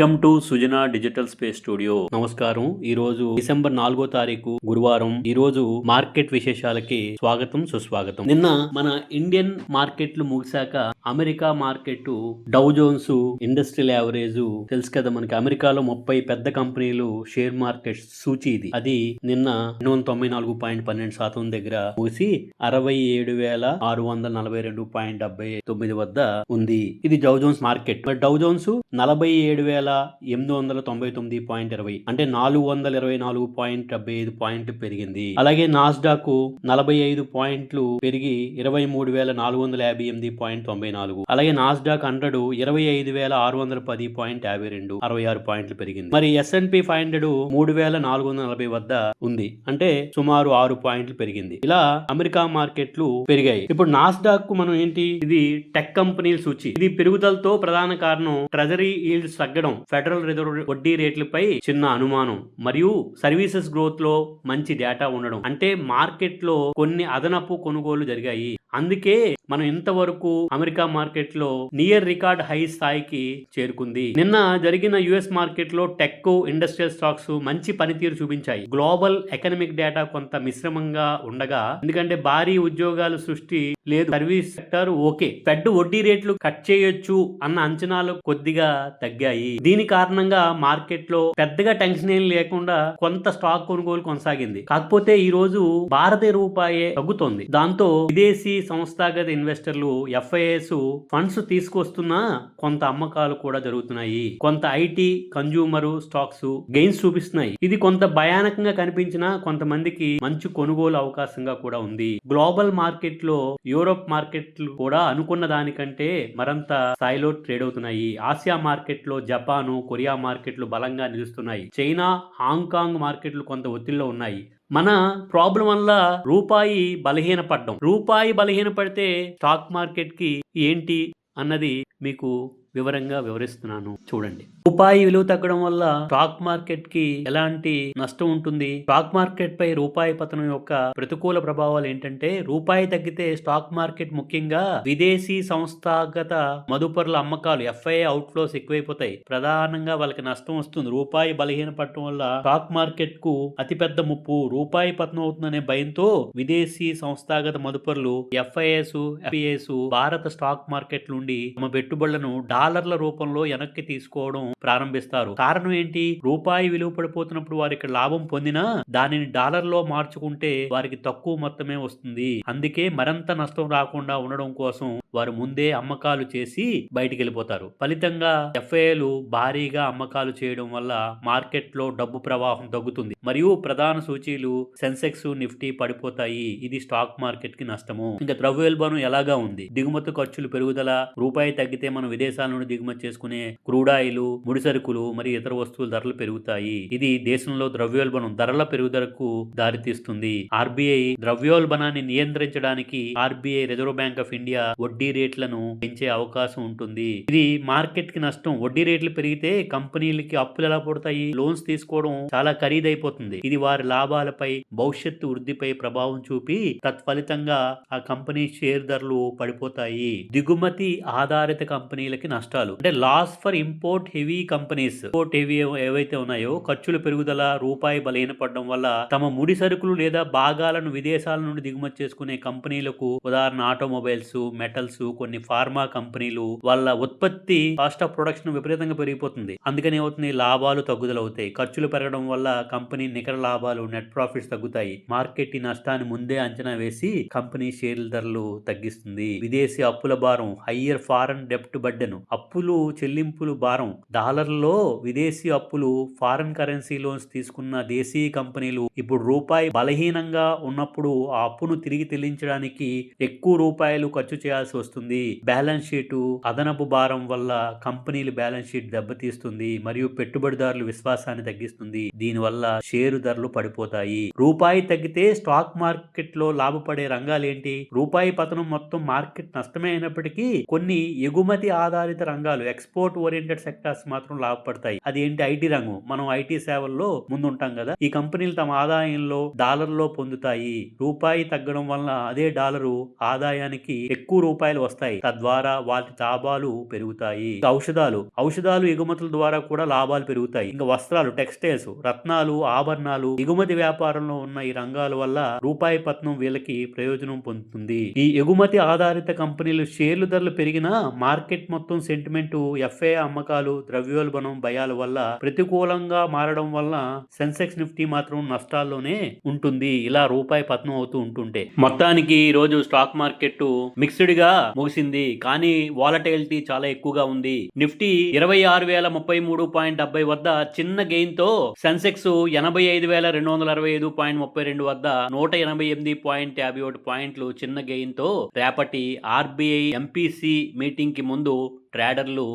Welcome to Sujana digital space studio. నమస్కారం. ఈ రోజు డిసెంబర్ నాలుగో తారీఖు గురువారం. ఈ రోజు మార్కెట్ విశేషాలకి స్వాగతం సుస్వాగతం. నిన్న మన ఇండియన్ మార్కెట్లు ముగిశాక America market Dow Jones industrial average తెలుసు కదా మనకి. అమెరికాలో ముప్పై పెద్ద కంపెనీలు షేర్ మార్కెట్ సూచి ఇది. అది నిన్న రెండు వందల తొంభై నాలుగు పాయింట్ పన్నెండు శాతం దగ్గర ముగిసి అరవై ఏడు వేల ఆరు వందల నలభై రెండు పాయింట్ డెబ్బై తొమ్మిది వద్ద ఉంది. ఇది Dow Jones market. Dow Jones నలభై ఏడు వేల ఎనిమిది వందల తొంభై తొమ్మిది పాయింట్ ఇరవై అంటే నాలుగు వందల ఇరవై నాలుగు పాయింట్ డెబ్బై ఐదు పాయింట్లు పెరిగింది. అలాగే నాస్డాక్ నలభై ఐదు పాయింట్లు పెరిగి ఇరవై మూడు వేల నాలుగు వందల యాభై ఎనిమిది పాయింట్ తొంభై నాలుగు. అలాగే నాస్డాక్ హండ్రెడ్ ఇరవై ఐదు వేల ఆరు వందల పది పాయింట్ యాభై రెండు అరవై ఆరు పాయింట్లు పెరిగింది. మరి ఎస్ఎన్పి ఫైవ్ హండ్రెడ్ మూడు వేల నాలుగు వందల నలభై వద్ద ఉంది అంటే సుమారు ఆరు పాయింట్లు పెరిగింది. ఇలా అమెరికా మార్కెట్లు పెరిగాయి. ఇప్పుడు నాస్డాక్కు మనం ఏంటి? ఇది టెక్ కంపెనీల సూచి. ఇది పెరుగుదలతో ప్రధాన కారణం ట్రెజరీ ఈల్డ్స్ తగ్గడం. ఫెడరల్ రిజర్వ్ వడ్డీ రేట్లపై చిన్న అనుమానం మరియు సర్వీసెస్ గ్రోత్లో మంచి డేటా ఉండడం. అంటే మార్కెట్లో కొన్ని అదనపు కొనుగోలు జరిగాయి. అందుకే మనం ఇంతవరకు అమెరికా మార్కెట్లో నియర్ రికార్డ్ హై స్థాయికి చేరుకుంది. నిన్న జరిగిన యుఎస్ మార్కెట్లో టెక్ ఇండస్ట్రియల్ స్టాక్స్ మంచి పనితీరు చూపించాయి. గ్లోబల్ ఎకనమిక్ డేటా కొంత మిశ్రమంగా ఉండగా ఎందుకంటే భారీ ఉద్యోగాల సృష్టి లేదు. Service sector okay. ఫెడ్ వడ్డీ రేట్లు కట్ చేయొచ్చు అన్న అంచనాలు కొద్దిగా తగ్గాయి. దీని కారణంగా మార్కెట్లో పెద్దగా టెన్షన్ ఏం లేకుండా కొంత స్టాక్ కొనుగోలు కొనసాగింది. కాకపోతే ఈ రోజు భారతీయ రూపాయే తగ్గుతోంది. దాంతో విదేశీ సంస్థాగత ఇన్వెస్టర్లు ఎఫ్ఐఎస్ ఫండ్స్ తీసుకొస్తున్నా కొంత అమ్మకాలు కూడా జరుగుతున్నాయి. కొంత ఐటీ కన్జ్యూమర్ స్టాక్స్ గెయిన్స్ చూపిస్తున్నాయి. ఇది కొంత భయానకంగా కనిపించినా కొంతమందికి మంచి కొనుగోలు అవకాశంగా కూడా ఉంది. గ్లోబల్ మార్కెట్లో యూరోప్ మార్కెట్లు కూడా అనుకున్న దానికంటే మరంత స్థాయిలో ట్రేడ్ అవుతున్నాయి. ఆసియా మార్కెట్లో జపాన్ కొరియా మార్కెట్లు బలంగా నిలుస్తున్నాయి. చైనా హాంకాంగ్ మార్కెట్లు కొంత ఒత్తిడిలో ఉన్నాయి. మన ప్రాబ్లం వల్ల రూపాయి బలహీన పడ్డం రూపాయి బలహీనపడితే స్టాక్ మార్కెట్కి ఏంటి అన్నది మీకు వివరంగా వివరిస్తున్నాను. చూడండి. రూపాయి విలువ తగ్గడం వల్ల స్టాక్ మార్కెట్కి ఎలాంటి నష్టం ఉంటుంది? స్టాక్ మార్కెట్ పై రూపాయి పతనం యొక్క ప్రతికూల ప్రభావాలు ఏంటంటే రూపాయి తగ్గితే స్టాక్ మార్కెట్ ముఖ్యంగా విదేశీ సంస్థాగత మదుపరుల అమ్మకాలు ఎఫ్ఐ అవుట్ఫ్లోస్ ఎక్కువైపోతాయి. ప్రధానంగా వాళ్ళకి నష్టం వస్తుంది. రూపాయి బలహీన పట్టడం వల్ల స్టాక్ మార్కెట్కు అతిపెద్ద ముప్పు రూపాయి పతనం అవుతుందనే భయంతో విదేశీ సంస్థాగత మదుపరులు ఎఫ్ఐఎస్ ఎఫ్ఐఎస్ భారత స్టాక్ మార్కెట్ నుండి తమ పెట్టుబడులను డాలర్ల రూపంలో వెనక్కి తీసుకోవడం ప్రారంభిస్తారు. కారణం ఏంటి? రూపాయి విలువ పడిపోతున్నప్పుడు వారు ఇక్కడ లాభం పొందినా దానిని డాలర్లో మార్చుకుంటే వారికి తక్కువ మొత్తమే వస్తుంది. అందుకే మరింత నష్టం రాకుండా ఉండడం కోసం వారు ముందే అమ్మకాలు చేసి బయటికి వెళ్ళిపోతారు ఫలితంగా ఎఫ్ఐలు భారీగా అమ్మకాలు చేయడం వల్ల మార్కెట్లో డబ్బు ప్రవాహం తగ్గుతుంది. మరియు ప్రధాన సూచీలు సెన్సెక్స్ నిఫ్టీ పడిపోతాయి. ఇది స్టాక్ మార్కెట్కి నష్టము. ఇంకా ద్రవ్యోల్బణం ఎలాగా ఉంది? దిగుమతి ఖర్చులు పెరుగుదల రూపాయి తగ్గితే మనం విదేశాల నుండి దిగుమతి చేసుకునే క్రూడాయిలు ముడి సరుకులు మరియు ఇతర వస్తువుల ధరలు పెరుగుతాయి. ఇది దేశంలో ద్రవ్యోల్బణం ధరల పెరుగుదలకు దారితీస్తుంది. ఆర్బీఐ ద్రవ్యోల్బణాన్ని నియంత్రించడానికి RBI reserve bank of India వడ్డీ రేట్లను పెంచే అవకాశం ఉంటుంది. ఇది మార్కెట్కి నష్టం. వడ్డీ రేట్లు పెరిగితే కంపెనీలకి అప్పులు ఎలా పడతాయి? లోన్స్ తీసుకోవడం చాలా ఖరీదైపోతుంది. ఇది వారి లాభాలపై భవిష్యత్తు వృద్ధిపై ప్రభావం చూపి తత్ఫలితంగా ఆ కంపెనీ షేర్ ధరలు పడిపోతాయి. దిగుమతి ఆధారిత కంపెనీలకి నష్టాలు. అంటే loss for import heavy companies. Import heavy ఏవైతే ఉన్నాయో ఖర్చుల పెరుగుదల రూపాయి బలహీనపడడం వల్ల తమ ముడి సరుకులు లేదా భాగాలను విదేశాల నుండి దిగుమతి చేసుకునే కంపెనీలకు ఉదాహరణ ఆటోమొబైల్స్ మెటల్స్ కొన్ని ఫార్మా కంపెనీలు వాళ్ళ ఉత్పత్తి కాస్ట్ ఆఫ్ ప్రొడక్షన్ విపరీతంగా పెరిగిపోతుంది. అందుకని ఏమవుతుంది? లాభాలు తగ్గుదలవుతాయి. ఖర్చులు పెరగడం వల్ల కంపెనీ నికర లాభాలు నెట్ ప్రాఫిట్స్ తగ్గుతాయి. మార్కెట్ ఈ నష్టాన్ని ముందే అంచనా వేసి కంపెనీ షేర్ల ధరలు తగ్గిస్తుంది. విదేశీ అప్పుల భారం హయ్యర్ ఫారెన్ డెప్ట్ బడ్డెను అప్పులు చెల్లింపులు భారం. డాలర్లో విదేశీ అప్పులు ఫారెన్ కరెన్సీ లోన్స్ తీసుకున్న దేశీయ కంపెనీలు ఇప్పుడు రూపాయి బలహీనంగా ఉన్నప్పుడు ఆ అప్పును తిరిగి చెల్లించడానికి ఎక్కువ రూపాయలు ఖర్చు చేయాల్సి వస్తుంది. బ్యాలెన్స్ షీటు అదనపు భారం వల్ల కంపెనీలు బ్యాలెన్స్ షీట్ దెబ్బతీస్తుంది మరియు పెట్టుబడిదారుల విశ్వాసాన్ని తగ్గిస్తుంది. దీనివల్ల షేరు ధరలు పడిపోతాయి. రూపాయి తగ్గితే స్టాక్ మార్కెట్లో లాభపడే రంగాలు ఏంటి రూపాయి పతనం మొత్తం మార్కెట్ నష్టమే అయినప్పటికీ కొన్ని ఎగుమతి ఆధారిత రంగాలు ఎక్స్పోర్ట్ ఓరియంటెడ్ సెక్టార్స్ మాత్రం లాభపడతాయి. అది ఏంటి ఐటీ రంగం? మనం ఐటీ సేవల్లో ముందుంటాం కదా. ఈ కంపెనీలు తమ ఆదాయంలో డాలర్లో పొందుతాయి. రూపాయి తగ్గడం వల్ల అదే డాలరు ఆదాయానికి ఎక్కువ రూపాయలు వస్తాయి. తద్వారా వాటి లాభాలు పెరుగుతాయి. ఔషధాలు. ఔషధాలు ఎగుమతుల ద్వారా కూడా లాభాలు పెరుగుతాయి. ఇంకా వస్త్రాలు టెక్స్టైల్స్ రత్నాలు ఆభరణాలు ఎగుమతి వ్యాపారంలో ఉన్న ఈ రంగాల వల్ల రూపాయి పత్నం వీళ్ళకి ప్రయోజనం పొందుతుంది. ఈ ఎగుమతి ఆధారిత కంపెనీలు షేర్లు ధరలు పెరిగినా మార్కెట్ మొత్తం సెంటిమెంట్ ఎఫ్ఏ అమ్మకాలు ద్రవ్యోల్బణం భయాల వల్ల ప్రతికూలంగా మారడం వల్ల సెన్సెక్స్ నిఫ్టీ మాత్రం నష్టాల్లోనే ఉంటుంది. ఇలా రూపాయి పతనం అవుతూ ఉంటుంటే. మొత్తానికి ఈ రోజు స్టాక్ మార్కెట్ మిక్స్డ్గా ముగిసింది. కానీ వాలటైలిటీ చాలా ఎక్కువగా ఉంది. నిఫ్టీ ఇరవై ఆరు వేల ముప్పై మూడు పాయింట్ డెబ్బై వద్ద చిన్న గెయిన్తో సెన్సెక్స్ ఎనభై ఐదు వేల రెండు వందల అరవై ఐదు పాయింట్ ముప్పై రెండు వద్ద నూట ఎనభై ఎనిమిది పాయింట్ యాభై ఒకటి పాయింట్లు చిన్న గెయిన్తో రేపటి ఆర్బీఐ ఎంపీసీ మీటింగ్కి ముందు ట్రేడర్లు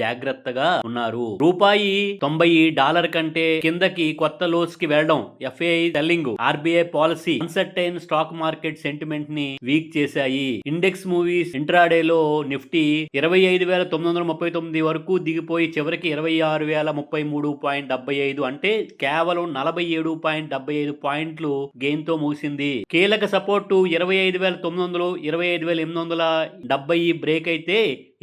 జాగ్రత్తగా ఉన్నారు. రూపాయి తొంభై డాలర్ కంటే కిందకి కొత్త లోస్కి వెళ్ళడం FI selling RBI policy uncertain stock market సెంటిమెంట్ని weak చేశాయి. ఇండెక్స్ మూవీస్ ఇంట్రాడే లో నిఫ్టీ ఇరవై ఐదు వేల తొమ్మిది వందల ముప్పై తొమ్మిది వరకు దిగిపోయి చివరికి ఇరవై ఆరు వేల ముప్పై మూడు పాయింట్ డెబ్బై ఐదు అంటే కేవలం నలభై ఏడు పాయింట్ డెబ్బై ఐదు పాయింట్లు గెయిన్తో ముగిసింది. కీలక సపోర్టు ఇరవై ఐదు వేల తొమ్మిది వందలు ఇరవై ఐదు వేల ఎనిమిది వందల డెబ్బై బ్రేక్ అయితే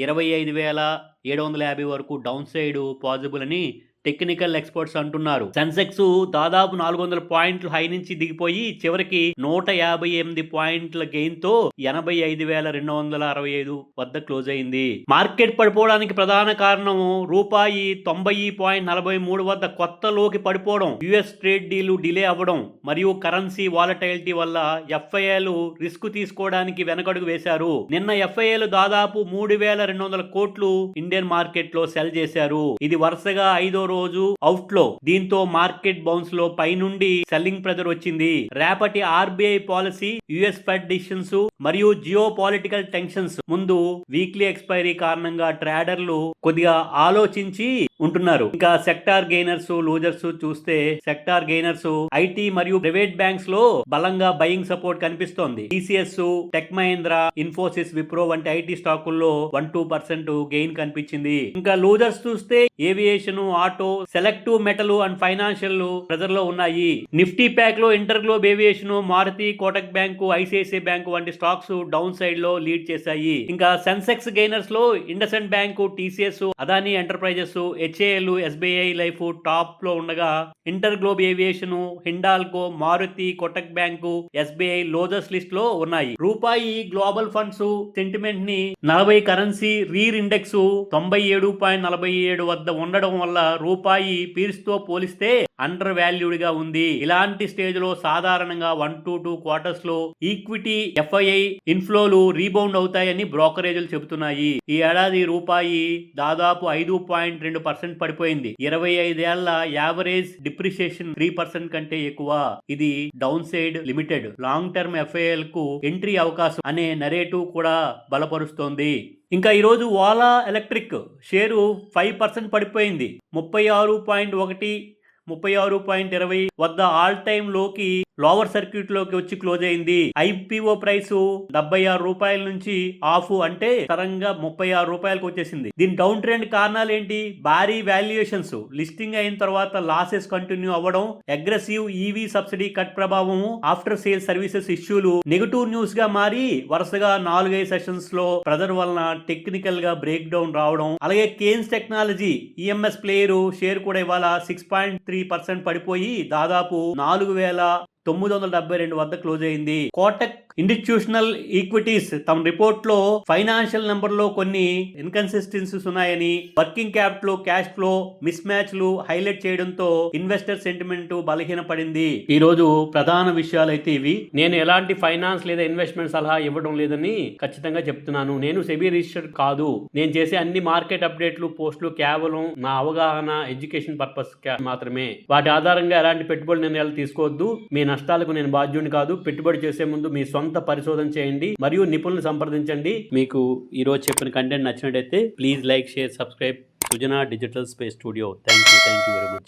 ఇరవై ఐదు వేల ఏడు వందల యాభై వరకు డౌన్ సైడ్ పాజిబుల్ అని టెక్నికల్ ఎక్స్పర్ట్స్ అంటున్నారు. సెన్సెక్స్ దాదాపు నాలుగు వందల పాయింట్లు హై నుంచి దిగిపోయి చివరికి నూట యాభై ఎనిమిది పాయింట్ల గెయిన్తో ఎనభై ఐదు వేల రెండు వందల అరవై ఐదు వద్ద క్లోజ్ అయింది. మార్కెట్ పడిపోవడానికి ప్రధాన కారణం రూపాయి తొంభై పాయింట్ నలభై మూడు వద్ద కొత్త లోకి పడిపోవడం యుఎస్ ట్రేడ్ డీలు డిలే అవ్వడం మరియు కరెన్సీ వాలటైలిటీ వల్ల ఎఫ్ఐఏలు రిస్క్ తీసుకోవడానికి వెనకడుగు వేశారు. నిన్న ఎఫ్ఐఏలు దాదాపు మూడు వేల రెండు వందల కోట్లు ఇండియన్ మార్కెట్లో సెల్ చేశారు. ఇది వరుసగా ఐదో రోజు అవుట్లో దీంతో మార్కెట్ బౌన్స్లో పైనుండి సెల్లింగ్ ప్రెజర్ వచ్చింది. రేపటి RBI policy US Fed decisions మరియు జియో పాలిటికల్ టెన్షన్స్ ముందు వీక్లీ ఎక్స్పైరీ కారణంగా ట్రేడర్లు కొద్దిగా ఆలోచించి ఉంటున్నారు. ఇంకా సెక్టార్ గెయినర్స్ లూజర్స్ చూస్తే సెక్టార్ గెయినర్స్ ఐటీ మరియు ప్రైవేట్ బ్యాంక్స్లో బలంగా బయింగ్ సపోర్ట్ కనిపిస్తోంది. టీసీఎస్ టెక్ మహేంద్ర ఇన్ఫోసిస్ విప్రో వంటి ఐటీ స్టాకుల్లో వన్ టూ పర్సెంట్ గెయిన్ కనిపించింది. ఇంకా లూజర్స్ చూస్తే aviation auto selective metal and financial ప్రెజర్లో ఉన్నాయి. Nifty ప్యాక్లో Inter Globe Aviation Maruti Kotak bank ICICI bank వంటి స్టాక్స్ డౌన్ సైడ్లో లీడ్ చేశాయి. ఇంకా Sensex గెయినర్స్లో IndusInd bank TCS Adani Enterprises HAL SBI Life టాప్లో ఉండగా Inter Globe Aviation Hindalco Maruti Kotak bank SBI losers లిస్ట్లో ఉన్నాయి. రూపాయి గ్లోబల్ ఫండ్స్ సెంటిమెంట్ని నలభై కరెన్సీ రీర్ ఇండెక్స్ తొంభై ఏడు పాయింట్ నలభై ఏడు వద్ద ఉండడం వల్ల రూపాయి పీర్స్తో పోలిస్తే అండర్ వాల్యూడ్గా ఉంది. ఇలాంటి స్టేజ్లో సాధారణంగా వన్ టు టూ క్వార్టర్స్లో ఈక్విటీ ఎఫ్ఐఐ ఇన్ఫ్లోలు రీబౌండ్ అవుతాయని బ్రోకరేజీలు చెబుతున్నాయి. ఈ ఏడాది రూపాయి దాదాపు ఐదు పాయింట్ రెండు పర్సెంట్ పడిపోయింది. ఇరవై ఐదేళ్ళ యావరేజ్ డిప్రిషియేషన్ త్రీ పర్సెంట్ కంటే ఎక్కువ. ఇది down side limited. Long term ఎఫ్ఐఎల్కు entry అవకాశం అనే నరేటివ్ కూడా బలపరుస్తోంది. ఇంకా ఈరోజు Ola electric share five percent పడిపోయింది. ముప్పై ఆరు పాయింట్ ఒకటి ముప్పై ఆరు పాయింట్ ఇరవై వద్ద ఆల్ టైమ్లోకి లోవర్ సర్క్యూట్లోకి వచ్చి క్లోజ్ అయింది. ఐపీఓ ప్రైస్ డెబ్బై ఆరు రూపాయల నుంచి ఆఫ్ అంటే తరంగా ముప్పై ఆరు రూపాయలకు వచ్చేసింది. దీని డౌన్ ట్రెండ్ కారణాలు ఏంటి? భారీ వాల్యుయేషన్స్. లిస్టింగ్ అయిన తర్వాత లాసెస్ కంటిన్యూ అవ్వడం అగ్రెసివ్ ఈవీ సబ్సిడీ కట్ ప్రభావం ఆఫ్టర్ సేల్ సర్వీసెస్ ఇష్యూలు నెగటివ్ న్యూస్గా మారి వరుసగా నాలుగైదు సెషన్స్లో ప్రెజర్ వలన టెక్నికల్గా బ్రేక్ డౌన్ రావడం అలాగే Kaynes technology EMS player share కూడా ఇవాళ సిక్స్ పాయింట్ త్రీ పర్సెంట్ పడిపోయి దాదాపు నాలుగు వేల తొమ్మిది వందల డెబ్బై రెండు వద్ద క్లోజ్ అయింది. కోటక్ ఇన్స్టిట్యూషనల్ ఈక్విటీస్ తమ రిపోర్ట్లో ఫైనాన్షియల్ నెంబర్లో కొన్ని ఇన్కన్సిస్టెన్సీస్ ఉన్నాయని working capital cash flow miss మ్యాచ్లు హైలైట్ చేయడంతో ఇన్వెస్టర్ సెంటిమెంట్ బలహీనపడింది. ఈ రోజు ప్రధాన విషయాలు అయితే ఇవి. నేను ఎలాంటి ఫైనాన్స్ లేదా ఇన్వెస్ట్మెంట్ సలహా ఇవ్వడం లేదని ఖచ్చితంగా చెప్తున్నాను. నేను సెబీ రిజిస్టర్ కాదు. నేను చేసే అన్ని మార్కెట్ అప్డేట్లు పోస్టులు కేవలం నా అవగాహన ఎడ్యుకేషన్ పర్పస్ మాత్రమే. వాటి ఆధారంగా ఎలాంటి పెట్టుబడి నిర్ణయాలు తీసుకోవద్దు. మీ నష్టాలకు నేను బాధ్యుని కాదు. పెట్టుబడి చేసే ముందు మీ సొంత పరిశోధన చేయండి మరియు నిపుణులు సంప్రదించండి. మీకు ఈ రోజు చెప్పిన కంటెంట్ నచ్చినట్టయితే please like share subscribe Sujana digital space studio thank you thank you very much